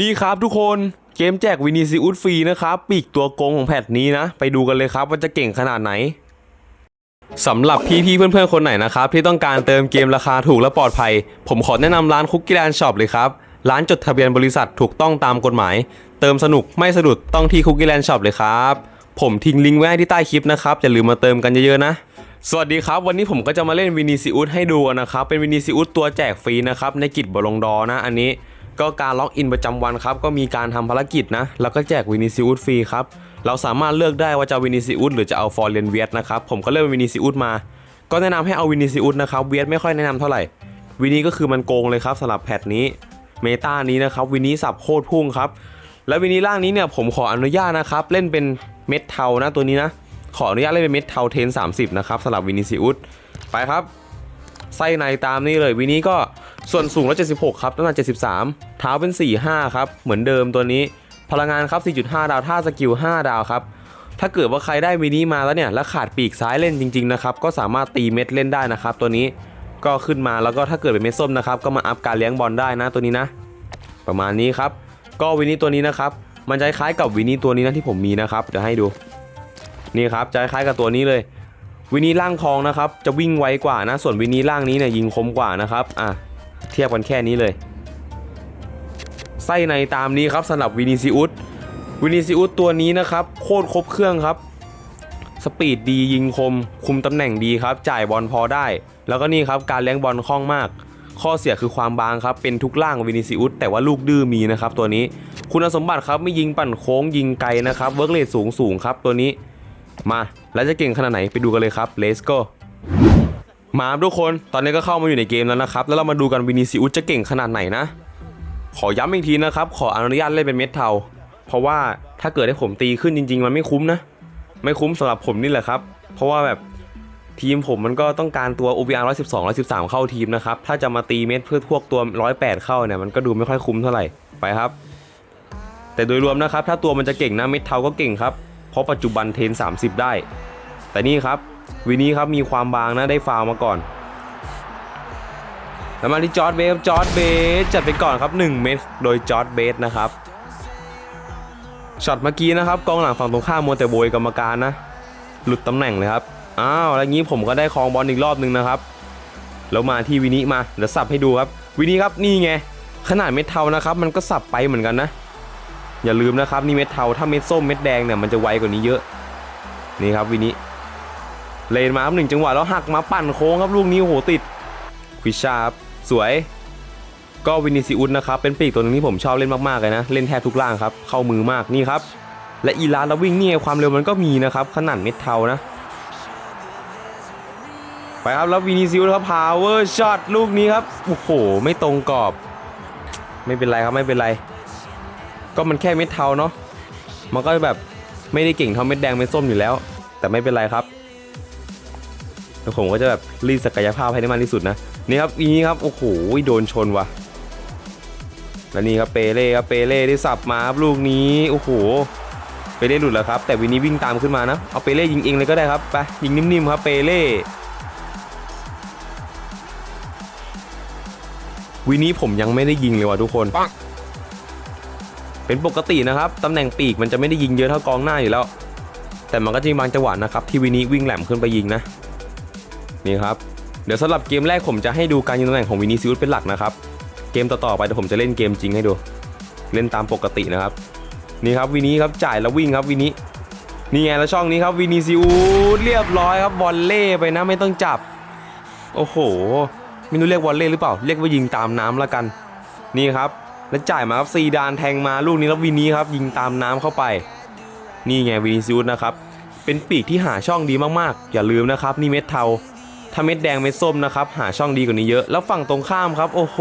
นี่ครับทุกคนเกมแจกวินิซิอุสฟรีนะครับ ปีกตัวโกงของแพทนี้นะ ไปดูกันเลยครับว่าจะเก่งขนาดไหนสำหรับพี่ๆเพื่อนๆคนไหนนะครับ ที่ต้องการเติมเกมราคาถูกและปลอดภัย ผมขอแนะนำร้านคุกกี้แลนด์ช็อปเลยครับ ร้านจดทะเบียนบริษัทถูกต้องตามกฎหมาย เติมสนุกไม่สะดุดต้องที่คุกกี้แลนด์ช็อปเลยครับ ผมทิ้งลิงก์ไว้ให้ที่ใต้คลิปนะครับอย่าลืมมาเติมกันเยอะๆนะสวัสดีครับ วันนี้ผมก็จะมาเล่นวินิซิอุสให้ดูนะครับเป็นวินิซิอุสตัวแจกฟรีนะครับในกิจบอลงดอนะอันนี้ ก็การล็อกอินประจำวันครับก็มีการทำภารกิจนะแล้วก็แจกวินิซิอุสฟรีครับเราสามารถเลือกได้ว่าจะวินิซิอุสหรือจะเอาฟอร์เรนเวียสนะครับผมก็เลือกวินิซิอุสมา ก็แนะนำให้เอาวินิซิอุสนะครับเวียสไม่ค่อยแนะนำเท่าไหร่วินี้ก็คือมันโกงเลยครับสำหรับแพทนี้เมตานี้นะครับวินี้สับโคตรพุ่งครับแล้ววินี้ร่างนี้เนี่ยผมขออนุญาตนะครับเล่นเป็นเม็ดเทานะตัวนี้นะขออนุญาตเล่นเป็นเม็ดเทาเทน30นะครับสำหรับวินิซิอุสไปครับไส้ในตามนี่เลยวินี้ก็ ส่วนสูง 176 ครับน้ำหนัก 73 เท้าเป็น 45 ครับ เหมือนเดิมตัวนี้ พลังงานครับ 4.5 ดาว ท่าสกิล 5 ดาวครับ ถ้าเกิดว่าใครได้วินี้มาแล้วเนี่ย แล้วขาดปีกซ้ายเล่นจริงๆนะครับ ก็สามารถตีเม็ดเล่นได้นะครับ ตัวนี้ ก็ขึ้นมาแล้วก็ถ้าเกิดเป็นเม็ดส้มนะครับ ก็มาอัพการเลี้ยงบอลได้นะตัวนี้นะ ประมาณนี้ครับ ก็วินี้ตัวนี้นะครับ มันจะคล้ายกับวินี้ตัวนี้นะที่ผมมีนะครับ เดี๋ยวให้ดู นี่ครับ จะคล้ายกับตัวนี้เลย วินีล่างทองนะครับ จะวิ่งไวกว่านะ ส่วนวินีล่างนี้เนี่ยยิงคมกว่านะครับ อะ เทียบกันแค่นี้เลย ไส้ในตามนี้ครับสำหรับวินิซิอุสวินิซิอุสตัวนี้นะครับโคตรครบเครื่องครับ สปีดดียิงคม คุมตำแหน่งดีครับ จ่ายบอลพอได้ แล้วก็นี่ครับการเลี้ยงบอลคล่องมาก ข้อเสียคือความบางครับ เป็นทุกล่างวินิซิอุสแต่ว่าลูกดื้อมีนะครับตัวนี้คุณสมบัติครับไม่ยิงปั่นโค้งยิงไกลนะครับเวิร์กเรทสูงสูงครับตัวนี้มาแล้วจะเก่งขนาดไหนไปดูกันเลยครับ let's go มาค รับทุกคนตอนนี้ก็เข้ามาอยู่ในเกมแล้วนะครับ แล้วเรามาดูกันวินิซิอุสจะเก่งขนาดไหนนะ ขอย้ำอีกทีนะครับ ขออนุญาตเล่นเป็นเม็ดเทา เพราะว่าถ้าเกิดให้ผมตีขึ้นจริง ๆ มันไม่คุ้มนะ ไม่คุ้มสำหรับผมนี่แหละครับ เพราะว่าแบบทีมผมมันก็ต้องการตัว OBR 112 113 เข้าทีมนะครับ ถ้าจะมาตีเม็ดเพื่อพวกตัว 108 เข้าเนี่ยมันก็ดูไม่ค่อยคุ้มเท่าไหร่ ไปครับ แต่โดยรวมนะครับ ถ้าตัวมันจะเก่งนะเม็ดเทาก็เก่งครับ เพราะปัจจุบันเทน 30 ได้ แต่นี่ครับ วีนี้ครับมีความบางนะได้ฟาวมาก่อน แล้วมาที่จอร์ดเบสจอร์ดเบสจัดไปก่อนครับ 1 เม็ดโดยจอร์ดเบสนะครับช็อตเมื่อกี้นะครับกองหลังฝั่งตรงข้ามมัวแต่โบยกรรมการนะ หลุดตำแหน่งเลยครับอ้าวแล้วงี้ผมก็ได้ครองบอลอีกรอบนึงนะครับแล้วมาที่วินิมาเดี๋ยวสับให้ดูครับ วินิครับนี่ไงขนาดเม็ดเทานะครับ มันก็สับไปเหมือนกันนะ อย่าลืมนะครับนี่เม็ดเทาถ้าเม็ดส้มเม็ดแดงเนี่ยมันจะไวกว่านี้เยอะ นี่ครับวินิ เลนมาครับหนึ่งจังหวะแล้วหักมาปั่นโค้งครับลูกนี้โหติดควิชาบสวย ก็วินิซิอุสนะครับเป็นปีกตัวหนึงที่ผมชอบเล่นมากๆเลยนะ เล่นแทบทุกล่างครับ เข้ามือมากนี่ครับ และอีลาแล้ววิ่งนี่ความเร็วมันก็มีนะครับ ขนาดเม็ดเทานะ ไปครับแล้ววินิซิอุสครับพาวเวอร์ช็อตลูกนี้ครับโอ้โหไม่ตรงกรอบ ไม่เป็นไรครับไม่เป็นไร ก็มันแค่เม็ดเทาเนาะมันก็แบบไม่ได้เก่งเท่าเม็ดแดงเม็ดส้มอยู่แล้ว แต่ไม่เป็นไรครับ แล้วผมก็จะแบบรีดศักยภาพให้ได้มากที่สุดนะนี่ครับอีนี้ครับโอ้โหโดนชนว่ะแล้วนี่ครับเปเล่ครับเปเล่ได้สับมาครับลูกนี้โอ้โหเปเล่หลุดแล้วครับ แต่วินนี้วิ่งตามขึ้นมานะเอาเปเล่ยิงเองเลยก็ได้ครับไปยิงนิ่มๆครับเปเล่วินนี้ผมยังไม่ได้ยิงเลยว่ะทุกคนเป็นปกตินะครับตำแหน่งปีกมันจะไม่ได้ยิงเยอะเท่ากองหน้าอยู่แล้ว แต่มันก็จะมีบางจังหวะนะครับที่วินิวิ่งแหลมขึ้นไปยิงนะ นี่ครับเดี๋ยวสำหรับเกมแรกผมจะให้ดูการยิงตำแหน่งของวินิซิอุสเป็นหลักนะครับเกมต่อๆไปเดี๋ยวผมจะเล่นเกมจริงให้ดู เล่นตามปกตินะครับ นี่ครับวินิครับจ่ายแล้ววิ่งครับวินินี่ไงแล้วช่องนี้ครับวินิซิอุสเรียบร้อยครับวอลเล่ไปนะไม่ต้องจับ โอ้โหไม่รู้เรียกวอลเล่หรือเปล่าเรียกว่ายิงตามน้ำละกัน นี่ครับ แล้วจ่ายมาครับซีดานแทงมาลูกนี้แล้ววินนี้ครับยิงตามน้ำเข้าไป นี่ไงวินิซิอุสนะครับเป็นปีกที่หาช่องดีมากๆ อย่าลืมนะครับ นี่เม็ดเทา ถ้าเม็ดแดงเม็ดส้มนะครับ หาช่องดีกว่านี้เยอะ แล้วฝั่งตรงข้ามครับ โอ้โห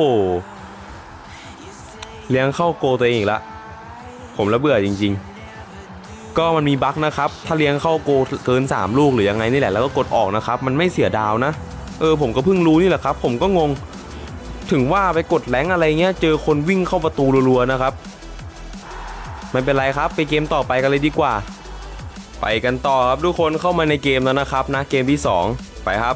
เลี้ยงเข้าโกตัวเองอีกละ ผมละเบื่อจริง ๆ ก็มันมีบั๊กนะครับ ถ้าเลี้ยงเข้าโกเกิน 3 ลูกหรือยังไงนี่แหละ แล้วก็กดออกนะครับ มันไม่เสียดาวนะ เออผมก็เพิ่งรู้นี่แหละครับ ผมก็งง ถึงว่าไปกดแรงอะไรเงี้ย เจอคนวิ่งเข้าประตูรัวๆนะครับ ไม่เป็นไรครับ ไปเกมต่อไปกันเลยดีกว่า ไปกันต่อครับทุกคนเข้ามาในเกมแล้วนะครับนะเกมที่ 2 ไปครับ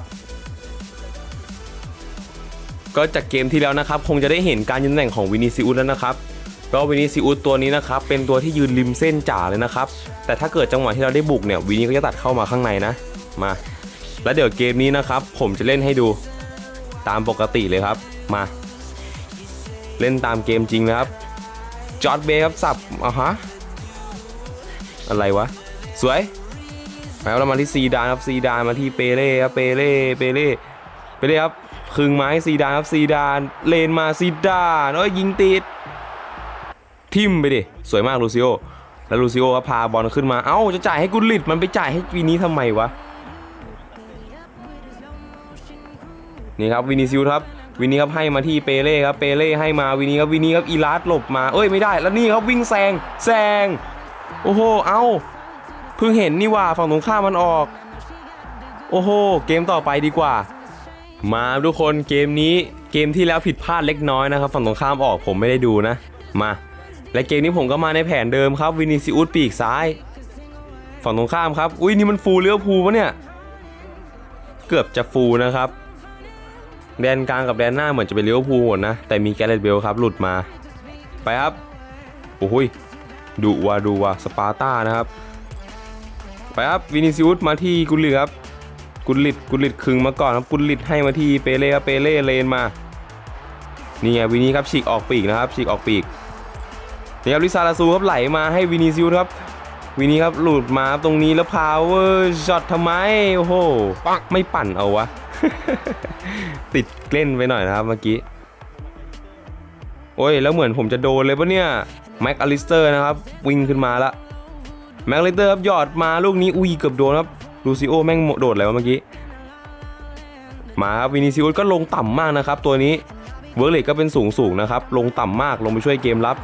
ก็จากเกมที่แล้วนะครับ คงจะได้เห็นการยืนตำแหน่งของวินิซิอุสแล้วนะครับก็วินิซิอุสตัวนี้นะครับเป็นตัวที่ยืนริมเส้นจ่าเลยนะครับ แต่ถ้าเกิดจังหวะที่เราได้บุกเนี่ยวินี้ก็จะตัดเข้ามาข้างในนะมา แล้วเดี๋ยวเกมนี้นะครับ ผมจะเล่นให้ดูตามปกติเลยครับมา เล่นตามเกมจริงนะครับจอร์ดเบย์ครับสับอะฮะอะไรวะ สวยแล้วเรามาที่ซีดานครับซีดานมาที่เปเล่ครับเปเล่เปเล่เปเล่ครับ ครึ่งไม้ซีดานครับซีดานเลนมาซีดานโอ้ยยิงติดทิมไปดิ สวยมากลูซิโอ แล้วลูซิโอก็พาบอลขึ้นมา เอ้า จะจ่ายให้กุลิตมันไปจ่ายให้วีนี้ทำไมวะ นี่ครับวินิซิวครับวินี้ครับให้มาที่เปเล่ครับเปเล่ให้มาวินี้ครับวินี้ครับอีลาสหลบมาเอ้ยไม่ได้ แล้วนี่ครับวิ่งแซงแซงโอ้โหเอ้าเพิ่งเห็นนี่ว่าฝั่งตรงข้ามมันออก โอ้โหเกมต่อไปดีกว่า มาทุกคนเกมนี้เกมที่แล้วผิดพลาดเล็กน้อยนะครับฝั่งตรงข้ามออกผมไม่ได้ดูนะ มา และเกมนี้ผมก็มาในแผนเดิมครับวินิซิอุสปีกซ้าย ฝั่งตรงข้ามครับ อุ้ยนี่มันฟูลเลี้ยวภูปะเนี่ย เกือบจะฟูลนะครับ แดนกลางกับแดนหน้าเหมือนจะเป็นเลี้ยวภูหมดนะ แต่มีแกเรตเบลครับหลุดมา ไปครับโอ้ยดูว่ะดูว่ะสปาร์ต้านะครับ ไปครับวินิซิอุสมาที่กุลิตครับ กุลิตกุลิตคึงมาก่อนครับกุลิตให้มาที่เปเล่ครับเปเล่เลนมานี่ไงวินี้ครับฉีกออกปีกนะครับฉีกออกปีกนี่ครับลิซาลาซูครับไหลมาให้วินิซิอุสครับวินีครับหลุดมาตรงนี้แล้วพาวเวอร์ช็อตทำไมโอ้โหไม่ปั่นเอาวะ ติดเล่นไปหน่อยนะครับเมื่อกี้โอ้ยแล้วเหมือนผมจะโดนเลยปะเนี่ยแม็กอลิสเตอร์นะครับวิ่งขึ้นมาละแม็กอลิสเตอร์ครับหยอดมาลูกนี้อุ้ยเกือบโดนครับ ลูซิโอแม่งโดดแล้วเมื่อกี้ มาครับวินิซิอุสก็ลงต่ำมากนะครับ ตัวนี้เวิร์กเลก็เป็นสูงสูงนะครับ ลงต่ำมากลงไปช่วยเกมรับ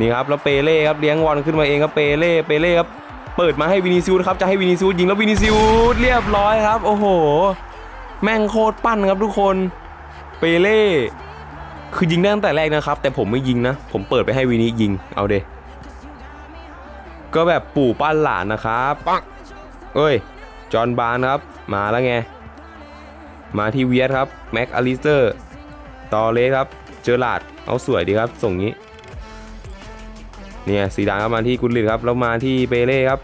นี่ครับแล้วเปเล่ครับเลี้ยงบอลขึ้นมาเองครับเปเล่เปเล่ครับเปิดมาให้วินิซิอุสครับจะให้วินิซิอุสยิงแล้ววินิซิอุสเรียบร้อยครับ โอ้โห แม่งโคตรปั้นครับทุกคนเปเล่คือยิงได้ตั้งแต่แรกนะครับ แต่ผมไม่ยิงนะ ผมเปิดไปให้วินิยิงเอาเดก็แบบปู่ปั้นหลานนะครับปัก เอ้ย จอห์นบาร์นครับ มาแล้วไง มาที่เวียสครับ แม็กอลิสเตอร์ ตอเลสครับ เจอหลาด เอาสวยดีครับ ส่งนี้ เนี่ยสีดานครับมาที่กุลลิตครับ แล้วมาที่เปเล่ครับ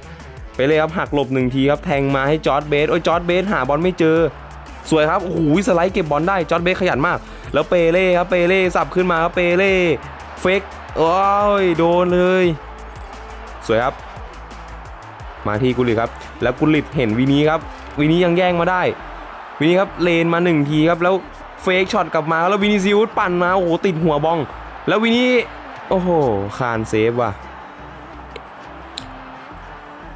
เปเล่ครับหักหลบหนึ่งทีครับ แทงมาให้จอร์ดเบส โอ้ยจอร์ดเบสหาบอลไม่เจอ สวยครับ โอ้โหสไลด์เก็บบอลได้ จอร์ดเบสขยันมาก แล้วเปเล่ครับ เปเล่สับขึ้นมาครับ เปเล่ เฟกโอ้ย โดนเลย สวยครับ มาที่กุลิตครับ แล้วกุลิตเห็นวีนี้ครับวีนี้ยังแย่งมาได้วีนี้ครับเลนมาหนึ่งทีครับ แล้วเฟกช็อตกลับมาแล้ววินิซิอุสปั่นมาโอ้โหติดหัวบอง แล้ววินี้โอ้โหคานเซฟว่ะ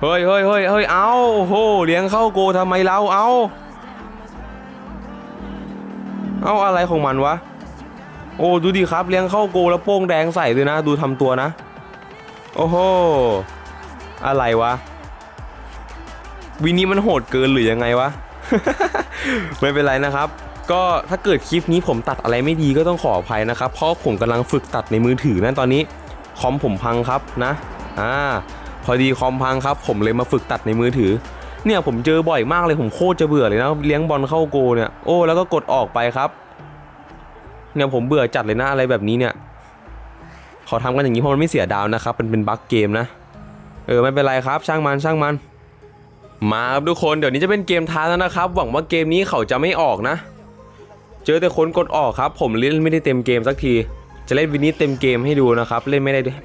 เฮ้ยเฮ้ยเฮ้ยเฮ้ยเอาโอ้โหเลี้ยงเข้าโกทำไมเราเอาเอาอะไรของมันวะโอ้ดูดิครับเลี้ยงเข้าโกแล้วโป้งแดงใส่ด้วยนะ ดูทำตัวนะ โอ้โห อะไรวะ วินี้มันโหดเกินหรือยังไงวะ ไม่เป็นไรนะครับ ก็ถ้าเกิดคลิปนี้ผมตัดอะไรไม่ดีก็ต้องขออภัยนะครับ เพราะผมกำลังฝึกตัดในมือถือนั่นตอนนี้คอมผมพังครับนะ อ่า พอดีคอมพังครับ ผมเลยมาฝึกตัดในมือถือ เนี่ยผมเจอบ่อยมากเลยผมโคตรจะเบื่อเลยนะเลี้ยงบอลเข้าโกเนี่ยโอ้แล้วก็กดออกไปครับ เนี่ยผมเบื่อจัดเลยนะอะไรแบบนี้เนี่ยขอทำกันอย่างนี้เพราะมันไม่เสียดาวนะครับมันเป็นบั๊กเกมนะ เออไม่เป็นไรครับ ช่างมันช่างมัน มาครับทุกคนเดี๋ยวนี้จะเป็นเกมท้าแล้วนะครับ หวังว่าเกมนี้เขาจะไม่ออกนะ เจอแต่คนกดออกครับ ผมเล่นไม่ได้เต็มเกมสักที จะเล่นวินิเต็มเกมให้ดูนะครับ เล่นไม่ได้ด้วย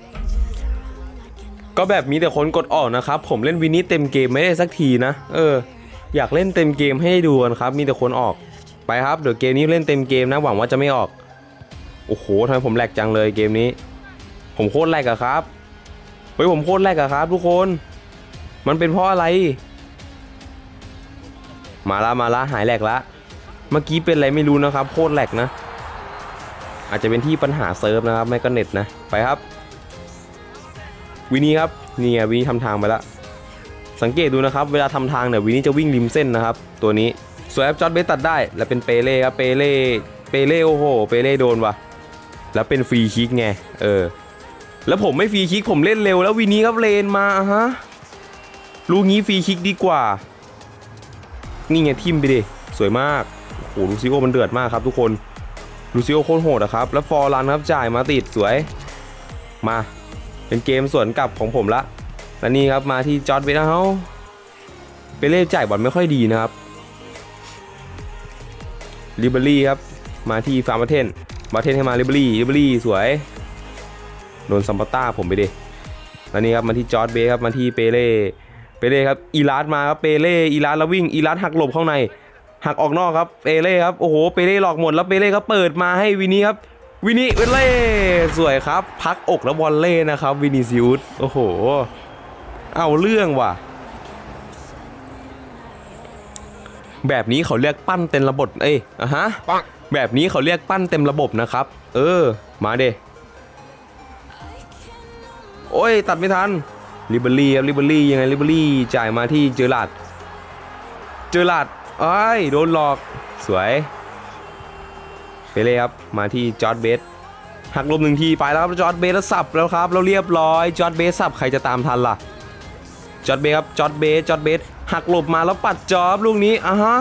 ก็แบบมีแต่คนกดออกนะครับ ผมเล่นวินิเต็มเกมไม่ได้สักทีนะ เออ อยากเล่นเต็มเกมให้ดูกันครับ มีแต่คนออกไปครับเดี๋ยวเกมนี้เล่นเต็มเกมนะ หวังว่าจะไม่ออกโอ้โหทำไมผมแหลกจังเลยเกมนี้ ผมโคตรแหลกอะครับเฮ้ยผมโคตรแหลกอะครับ ทุกคน มันเป็นเพราะอะไร มาละมาละหายแหลกละ เมื่อกี้เป็นอะไรไม่รู้นะครับ โคตรแหลกนะ อาจจะเป็นที่ปัญหาเซิร์ฟนะครับ ไม่ก็เน็ตนะ ไปครับ วินี่ครับนี่ไงวินี่ทำทางไปละสังเกตดูนะครับ เวลาทำทางเนี่ยวินี่จะวิ่งริมเส้นนะครับ ตัวนี้สวยครับจอดเบสตัดได้ แล้วเป็นเปเล่ครับเปเล่เปเล่โอ้โหเปเล่โดนว่ะแล้วเป็นฟรีคิกไงเออแล้วผมไม่ฟรีคิกผมเล่นเร็ว แล้ววินี่ครับเลนมาฮะลูกนี้ฟรีคิกดีกว่า นี่ไงทิมไปดิสวยมากโอ้โหลูซิโอมันเดือดมากครับทุกคนลูซิโอโคตรโหดอะครับ แล้วฟอร์รันครับจ่ายมาติดสวย มาเป็นเกมสวนกลับของผมละและนี่ครับมาที่จอร์ดเวทเฮาเปเล่จ่ายบอลไม่ค่อยดีนะครับลิเบอรี่ครับมาที่ฟาร์มาเทนบาเทนให้มาลิเบอรี่ลิเบอรี่สวยโดนซัมปาต้าผมไปดิแล้วนี่ครับมาที่จอร์ดเบครับมาที่เปเล่ เปเล่ครับอีลาสมาครับเปเล่อีลาสแล้ววิ่งอีลาสหักหลบเข้าใน หักออกนอกครับเปเล่ครับโอ้โหเปเล่หลอกหมดแล้วเปเล่ก็เปิดมาให้วินี่ครับวินี่เวเล่สวยครับ พักอกแล้วบอลเล่นะครับวินิซิอุสโอ้โห เอาเรื่องว่ะ แบบนี้เขาเรียกปั้นเต็มระบบเอ้ยอะฮะแบบนี้เขาเรียกปั้นเต็มระบบนะครับ เออ มาเดโอ้ยตัดไม่ทัน ลิเบอรี่ครับลิเบอรี่ยังไงลิเบอรี่จ่ายมาที่เจอร์ลาดเจอร์ลาดเอ้ยโดนหลอกสวยไปเลยครับมาที่จอร์ดเบสหักลมหนึ่งทีไปแล้วครับจอร์ดเบสแล้วสับแล้วครับแล้วเรียบร้อยจอร์ดเบสสับใครจะตามทันล่ะจอร์ดเบสครับจอร์ดเบสจอร์ดเบสหักหลบมาแล้วปัดจอบลูกนี้อะฮะ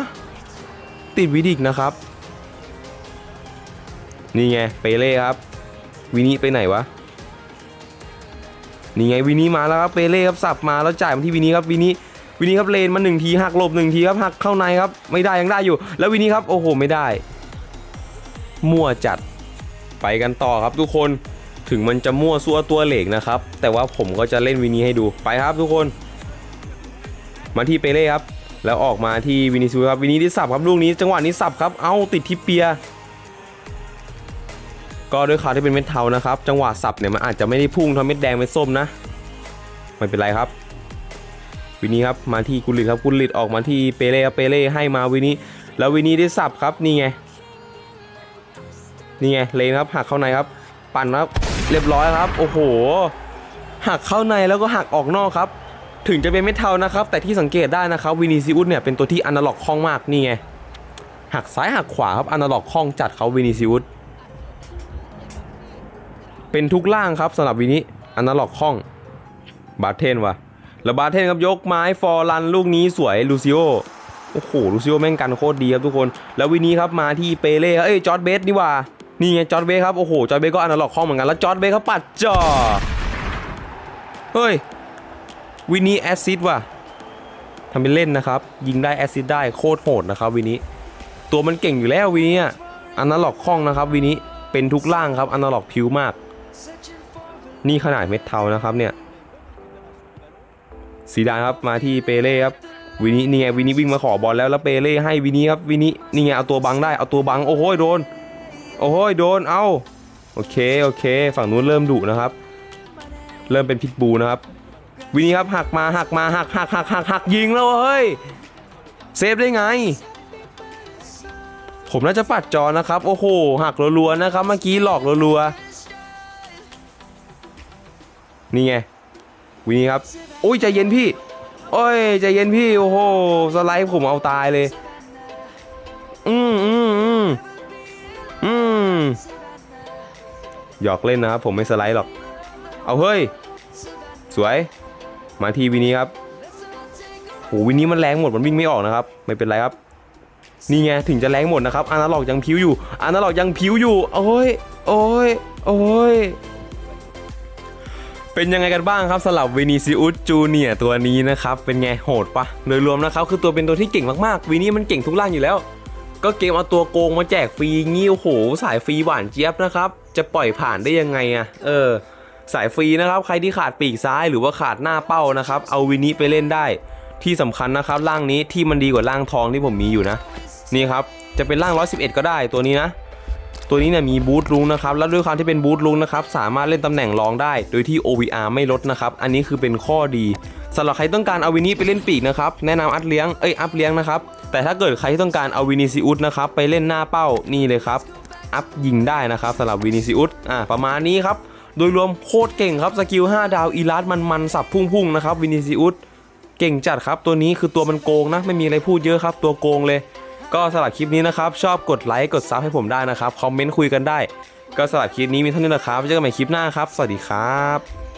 ติดวิดิกนะครับนี่ไงเปเล่ครับวินิไปไหนวะ นี่ไงวินิมาแล้วครับเปเล่ครับสับมาแล้วจ่ายมาที่วินิครับวินิวินิครับเลนมาหนึ่งทีหักหลบหนึ่งทีครับหักเข้าในครับไม่ได้ยังได้อยู่ แล้ววินิครับโอ้โหไม่ได้ มั่วจัดไปกันต่อครับทุกคนถึงมันจะมั่วซัวตัวเหล็กนะครับ แต่ว่าผมก็จะเล่นวินิให้ดูไปครับทุกคน มาที่เปเล่ครับแล้วออกมาที่วินิซูครับวินิที่สับครับลูกนี้จังหวะนี้สับครับ เอ้าติดทิปเปีย ก็ด้วยข่าวที่เป็นเม็ดเทานะครับ จังหวะสับเนี่ยมันอาจจะไม่ได้พุ่งทำเม็ดแดงเม็ดส้มนะ ไม่เป็นไรครับ วินี้ครับมาที่กุลิตครับกุลิตออกมาที่เปเล่เปเล่ให้มาวินี้ แล้ววินี้ได้สับครับนี่ไงนี่ไงเลนครับหักเข้าในครับ ปั่นครับเรียบร้อยครับ โอ้โหหักเข้าในแล้วก็หักออกนอกครับ ถึงจะเป็นเม็ดเทานะครับ แต่ที่สังเกตได้นะครับวินีซิอุสเนี่ยเป็นตัวที่อนาล็อกคล่องมากนี่ไงหักซ้ายหักขวาครับอนาล็อกคล่องจัดเขาวินีซิอุส เป็นทุกล่างครับสำหรับวินิอันนาล็อกคล่อง บาเทนวะแล้วบาเทนครับยกไม้ฟอร์รันลูกนี้สวยลูซิโอโอ้โหลูซิโอแม่งกันโคตรดีครับทุกคน แล้ววินี้ครับมาที่เปเล่เอ้ยจอร์ดเบสนี่ว่านี่ไงจอร์ดเบสครับโอ้โหจอร์ดเบสก็อันนาล็อกคล่องเหมือนกันแล้วจอร์ดเบสเขาปัดจ่อเฮ้ยวินี้แอซซิดว่ะทำเป็นเล่นนะครับ ยิงได้แอซซิดได้โคตรโหดนะครับวินี้ ตัวมันเก่งอยู่แล้ววินี้อันนาล็อกคล่องนะครับวินี้เป็นทุกล่างครับอันนาล็อกพิวมาก นี่ขนาดเม็ดเทานะครับเนี่ยสีดานครับมาที่เปเล่ครับวินี้นี่ไงวินีวิ่งมาขอบอลแล้วแล้วเปเล่ให้วินีครับวินีนี่ไงเอาตัวบังได้เอาตัวบังโอ้โหโดน โอ้โหโดนเอาโอเคโอเค ฝั่งนู้นเริ่มดุนะครับ เริ่มเป็นพิทบูนะครับ วินีครับหักมาหักมาหักหักหักหักหักยิงแล้วเฮ้ยเซฟได้ไง ผมน่าจะปัดจอนะครับ โอ้โหหักรัวๆนะครับ เมื่อกี้หลอกรัวๆ นี่ไงวินี้ครับโอ้ยใจเย็นพี่ โอ้ยใจเย็นพี่โอ้โหสไลด์ผมเอาตายเลยอืมอืมอืมอืมหยอกเล่นนะครับผมไม่สไลด์หรอก เอาเฮ้ย สวย มาทีวินี้ครับโหวินี้มันแรงหมดมันวิ่งไม่ออกนะครับ ไม่เป็นไรครับ นี่ไงถึงจะแรงหมดนะครับอานาล็อกยังพิ้วอยู่อานาล็อกยังพิ้วอยู่โอ้ยโอ้ยโอ้ย เป็นยังไงกันบ้างครับสำหรับวินิซิอุสจูเนียตัวนี้นะครับ เป็นไงโหดปะโดยรวมนะครับคือตัวเป็นตัวที่เก่งมากๆวินี่มันเก่งทุกล่างอยู่แล้ว ก็เกมเอาตัวโกงมาแจกฟรีงี้โอ้โหสายฟรีหวานเจี๊ยบนะครับ จะปล่อยผ่านได้ยังไงอะเออ สายฟรีนะครับใครที่ขาดปีกซ้ายหรือว่าขาดหน้าเป้านะครับเอาวินิไปเล่นได้ ที่สำคัญนะครับร่างนี้ที่มันดีกว่าร่างทองที่ผมมีอยู่นะ นี่ครับจะเป็นร่าง 111 ก็ได้ตัวนี้นะ ตัวนี้เนี่ยมีบูทลุงนะครับแล้วด้วยความที่เป็นบูทลุงนะครับสามารถเล่นตำแหน่งรองได้ โดยที่ OVR ไม่ลดนะครับอันนี้คือเป็นข้อดีสำหรับใครต้องการเอาวินิไปเล่นปีกนะครับแนะนำอัดเลี้ยงเอ้ยอัพเลี้ยงนะครับแต่ถ้าเกิดใครที่ต้องการเอาวินิซิอุสนะครับไปเล่นหน้าเป้านี่เลยครับอัพยิงได้นะครับสำหรับวินิซิอุสอ่าประมาณนี้ครับโดยรวมโคตรเก่งครับสกิล5ดาวอีลาสมันมันสับพุ่งๆนะครับวินิซิอุสเก่งจัดครับตัวนี้คือตัวมันโกงนะไม่มีอะไรพูดเยอะครับตัวโกงเลย ก็สำหรับคลิปนี้นะครับชอบกดไลค์กดซับให้ผมได้นะครับคอมเมนต์คุยกันได้ ก็สำหรับคลิปนี้มีเท่านี้นะครับเจอกันใหม่คลิปหน้าครับ สวัสดีครับ